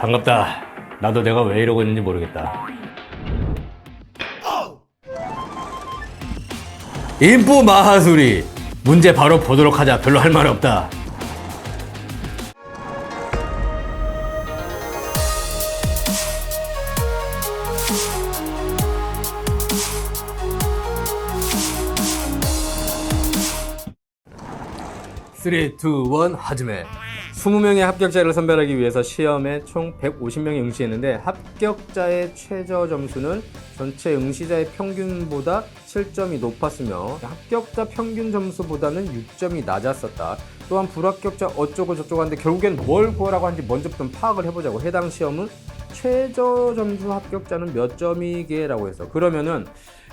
반갑다. 나도 내가 왜 이러고 있는지 모르겠다. 인포 마하수리. 문제 바로 보도록 하자. 별로 할 말 없다. 쓰리, 투, 원, 하즈메. 20명의 합격자를 선별하기 위해서 시험에 총 150명이 응시했는데 합격자의 최저 점수는 전체 응시자의 평균보다 7점이 높았으며 합격자 평균 점수보다는 6점이 낮았었다. 또한 불합격자 어쩌고 저쩌고 하는데 결국엔 뭘 구하라고 하는지 먼저 좀 파악을 해보자고. 해당 시험은 최저 점수 합격자는 몇 점이게라고 해서 그러면은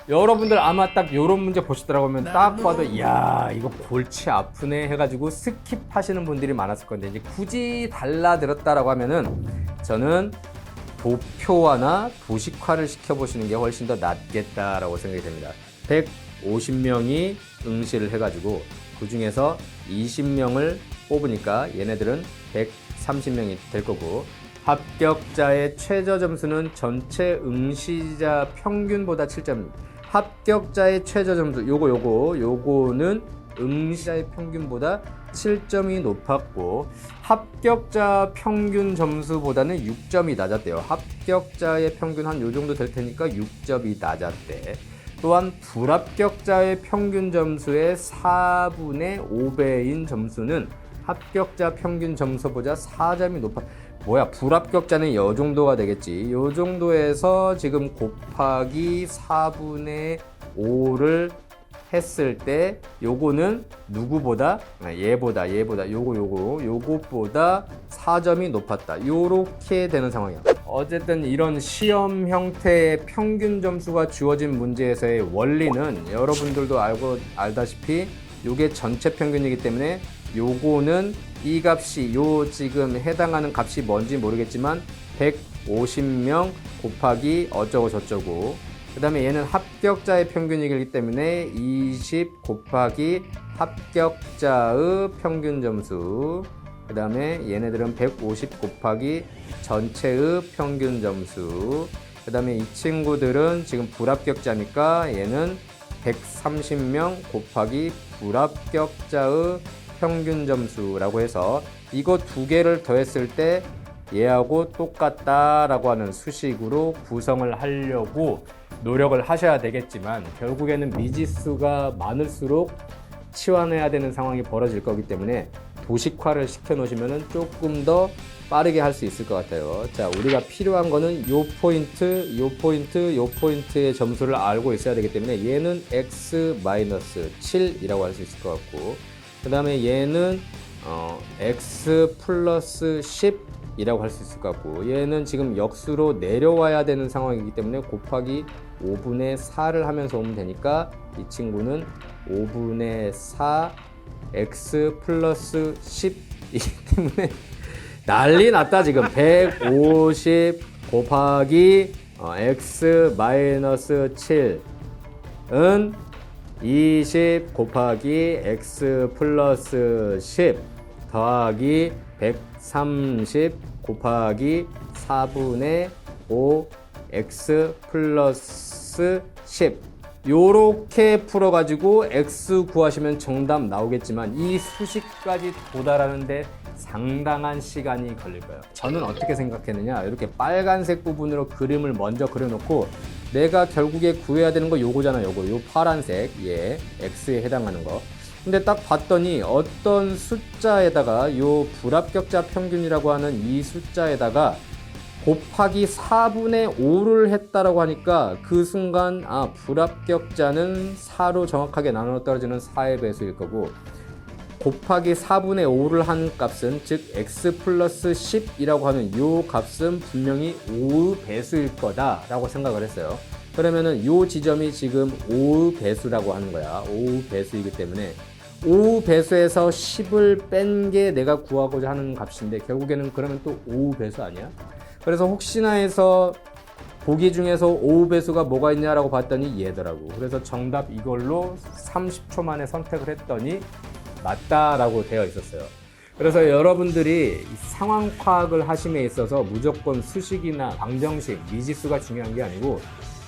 여러분들 아마 딱 요런 문제 보시더라고 하면 딱 봐도 이야 이거 골치 아프네 해가지고 스킵하시는 분들이 많았을 건데 이제 굳이 달라들었다라고 하면은 저는 도표화나 도식화를 시켜보시는 게 훨씬 더 낫겠다라고 생각이 됩니다. 150명이 응시를 해가지고 그 중에서 20명을 뽑으니까 얘네들은 130명이 될 거고 합격자의 최저 점수는 전체 응시자 평균보다 7점. 합격자의 최저 점수 요거 요거 요거는 응시자의 평균보다 7점이 높았고 합격자 평균 점수보다는 6점이 낮았대요. 합격자의 평균 한 요 정도 될 테니까 6점이 낮았대. 또한 불합격자의 평균 점수의 4분의 5배인 점수는 합격자 평균 점수보다 4점이 높아. 뭐야 불합격자는 요 정도가 되겠지. 요 정도에서 지금 곱하기 4분의 5를 했을 때 요거는 누구보다 아, 얘보다 얘보다 요거 요거 요것보다 4점이 높았다. 요렇게 되는 상황이야. 어쨌든 이런 시험 형태의 평균 점수가 주어진 문제에서의 원리는 여러분들도 알고 알다시피 요게 전체 평균이기 때문에 요거는 이 값이 요 지금 해당하는 값이 뭔지 모르겠지만 150명 곱하기 어쩌고 저쩌고. 그 다음에 얘는 합격자의 평균이기 때문에 20 곱하기 합격자의 평균 점수. 그 다음에 얘네들은 150 곱하기 전체의 평균 점수. 그 다음에 이 친구들은 지금 불합격자니까 얘는 130명 곱하기 불합격자의 평균 점수라고 해서 이거 두 개를 더했을 때 얘하고 똑같다라고 하는 수식으로 구성을 하려고 노력을 하셔야 되겠지만 결국에는 미지수가 많을수록 치환해야 되는 상황이 벌어질 거기 때문에 도식화를 시켜 놓으시면 조금 더 빠르게 할 수 있을 것 같아요. 자, 우리가 필요한 거는 요 포인트, 요 포인트, 요 포인트의 점수를 알고 있어야 되기 때문에 얘는 x-7이라고 할 수 있을 것 같고 그 다음에 얘는 어, x 플러스 10이라고 할 수 있을 것 같고 얘는 지금 역수로 내려와야 되는 상황이기 때문에 곱하기 5분의 4를 하면서 오면 되니까 이 친구는 5분의 4 x 플러스 10이기 때문에 난리 났다 지금. 150 곱하기 어, x 마이너스 7은 20 곱하기 x 플러스 10 더하기 130 곱하기 4분의 5 x 플러스 10 요렇게 풀어가지고 x 구하시면 정답 나오겠지만 이 수식까지 도달하는데 상당한 시간이 걸릴 거예요. 저는 어떻게 생각했느냐? 이렇게 빨간색 부분으로 그림을 먼저 그려놓고 내가 결국에 구해야 되는 거 요거잖아 요거. 요 파란색 예 x에 해당하는 거. 근데 딱 봤더니 어떤 숫자에다가 요 불합격자 평균이라고 하는 이 숫자에다가 곱하기 4분의 5를 했다라고 하니까 그 순간 아 불합격자는 4로 정확하게 나눠 떨어지는 4의 배수일 거고 곱하기 4분의 5를 한 값은 즉 x 플러스 10이라고 하는 요 값은 분명히 5의 배수일 거다 라고 생각을 했어요. 그러면은 요 지점이 지금 5의 배수라고 하는 거야. 5의 배수이기 때문에 5 배수에서 10을 뺀 게 내가 구하고자 하는 값인데 결국에는 그러면 또5 배수 아니야? 그래서 혹시나 해서 보기 중에서 5 배수가 뭐가 있냐라고 봤더니 얘더라고. 그래서 정답 이걸로 30초 만에 선택을 했더니 맞다라고 되어 있었어요. 그래서 여러분들이 이 상황 파악을 하심에 있어서 무조건 수식이나 방정식, 미지수가 중요한 게 아니고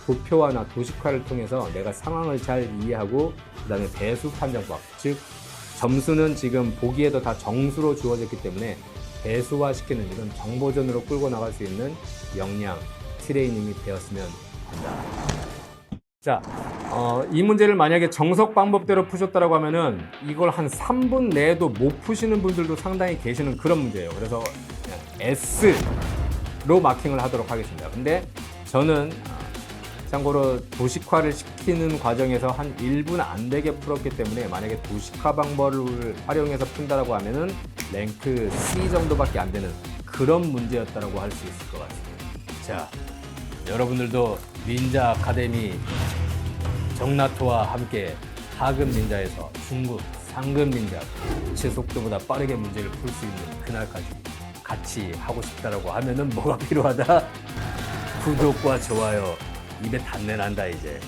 도표화나 도식화를 통해서 내가 상황을 잘 이해하고 그다음에 배수 판정법, 즉 점수는 지금 보기에도 다 정수로 주어졌기 때문에 배수화 시키는 이런 정보전으로 끌고 나갈 수 있는 역량, 트레이닝이 되었으면 한다. 자, 어, 이 문제를 만약에 정석 방법대로 푸셨다라고 하면은 이걸 한 3분 내에도 못 푸시는 분들도 상당히 계시는 그런 문제예요. 그래서 S로 마킹을 하도록 하겠습니다. 근데 저는 어, 참고로 도식화를 시키는 과정에서 한 1분 안 되게 풀었기 때문에 만약에 도식화 방법을 활용해서 푼다라고 하면은 랭크 C 정도밖에 안 되는 그런 문제였다라고 할 수 있을 것 같습니다. 자, 여러분들도 닌자 아카데미 정나토와 함께 하급 닌자에서 중급, 상급 닌자 제 속도보다 빠르게 문제를 풀 수 있는 그날까지 같이 하고 싶다라고 하면은 뭐가 필요하다? 구독과 좋아요 입에 단내 난다 이제